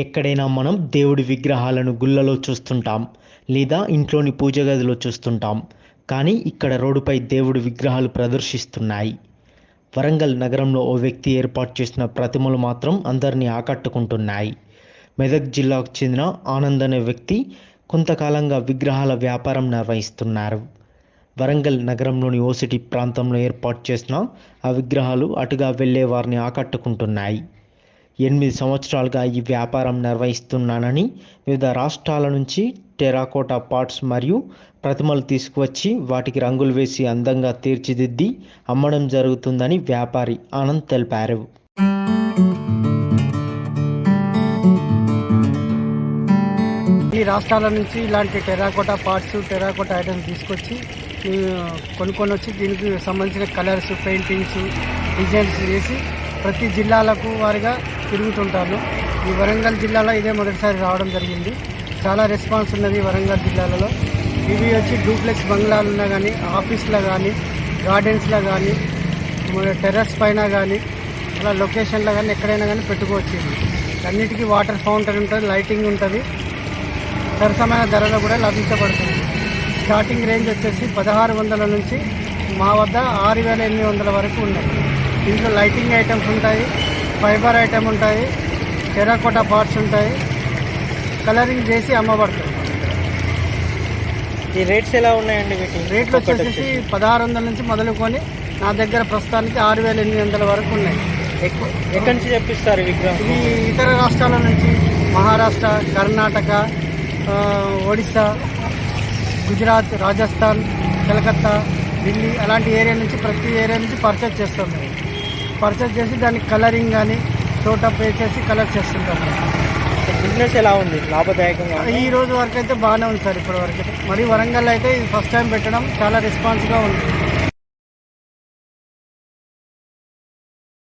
ఎక్కడైనా మనం దేవుడి విగ్రహాలను గుళ్ళలో చూస్తుంటాం లేదా ఇంట్లోని పూజ గదిలో చూస్తుంటాం. కానీ ఇక్కడ రోడ్డుపై దేవుడి విగ్రహాలు ప్రదర్శిస్తున్నాయి. వరంగల్ నగరంలో ఓ వ్యక్తి ఏర్పాటు చేసిన ప్రతిమలు మాత్రం అందరినీ ఆకట్టుకుంటున్నాయి. మెదక్ జిల్లాకు చెందిన ఆనంద్ అనే వ్యక్తి కొంతకాలంగా విగ్రహాల వ్యాపారం నిర్వహిస్తున్నారు. వరంగల్ నగరంలోని ఓసిటీ ప్రాంతంలో ఏర్పాటు చేసిన ఆ విగ్రహాలు అటుగా వెళ్ళే వారిని ఆకట్టుకుంటున్నాయి. ఎనిమిది సంవత్సరాలుగా ఈ వ్యాపారం నిర్వహిస్తున్నానని వివిధ రాష్ట్రాల నుంచి టెరాకోటా పార్ట్స్ మరియు ప్రతిమలు తీసుకువచ్చి వాటికి రంగులు వేసి అందంగా తీర్చిదిద్ది అమ్మడం జరుగుతుందని వ్యాపారి ఆనంద్ తెలిపారు. ఈ రాష్ట్రాల నుంచి ఇలాంటి టెరాకోటా పార్ట్స్ టెరాకోటా ఐటమ్స్ తీసుకొచ్చి కొనుక్కొని వచ్చి దీనికి సంబంధించిన కలర్స్ పెయింటింగ్స్ డిజైన్స్ వేసి ప్రతి జిల్లాలకు వారిగా తిరుగుతుంటాను ఈ వరంగల్ జిల్లాలో ఇదే మొదటిసారి రావడం జరిగింది. చాలా రెస్పాన్స్ ఉన్నది వరంగల్ జిల్లాలలో. ఇవి వచ్చి డూప్లెక్స్ బంగ్లాలున్నా కానీ ఆఫీస్లో కానీ గార్డెన్స్లో కానీ టెర్రస్ పైన కానీ అలా లొకేషన్లో కానీ ఎక్కడైనా కానీ పెట్టుకోవచ్చు అన్నిటికీ వాటర్ ఫౌంటైన్ ఉంటుంది లైటింగ్ ఉంటుంది. సరసమైన ధరలో కూడా లభించబడుతుంది. స్టార్టింగ్ రేంజ్ వచ్చేసి పదహారు వందల నుంచి మా వద్ద ఆరు వేల ఎనిమిది వందల వరకు ఉన్నాయి. దీంట్లో లైటింగ్ ఐటమ్స్ ఉంటాయి. ఫైబర్ ఐటమ్ ఉంటాయి టెరాకోటా పార్ట్స్ ఉంటాయి. కలరింగ్ చేసి అమ్మబడుతుంది ఈ రేట్స్ ఎలా ఉన్నాయండి వీటి రేట్లు వచ్చేసి. పదహారు వందల నుంచి మొదలుకొని నా దగ్గర ప్రస్తుతానికి ఆరు వేల ఎనిమిది వందల వరకు ఉన్నాయి. ఎక్కువ ఎక్కడి నుంచి తెప్పిస్తారు విగ్రహం? ఇవి ఇతర రాష్ట్రాల నుంచి మహారాష్ట్ర కర్ణాటక ఒడిస్సా గుజరాత్ రాజస్థాన్ కలకత్తా ఢిల్లీ అలాంటి ఏరియా నుంచి ప్రతి ఏరియా నుంచి పర్చేజ్ చేస్తాం మేము పర్చేజ్ చేసి దానికి కలరింగ్ కానీ టోటప్ వేసేసి కలర్ చేస్తుంటాం బిజినెస్ ఎలా ఉంది? లాభదాయకంగా ఈ రోజు వరకు అయితే బాగానే ఉంది సార్ ఇప్పటి వరకు. అయితే మరి వరంగల్ అయితే ఇది ఫస్ట్ టైం పెట్టడం చాలా రెస్పాన్స్గా ఉంది.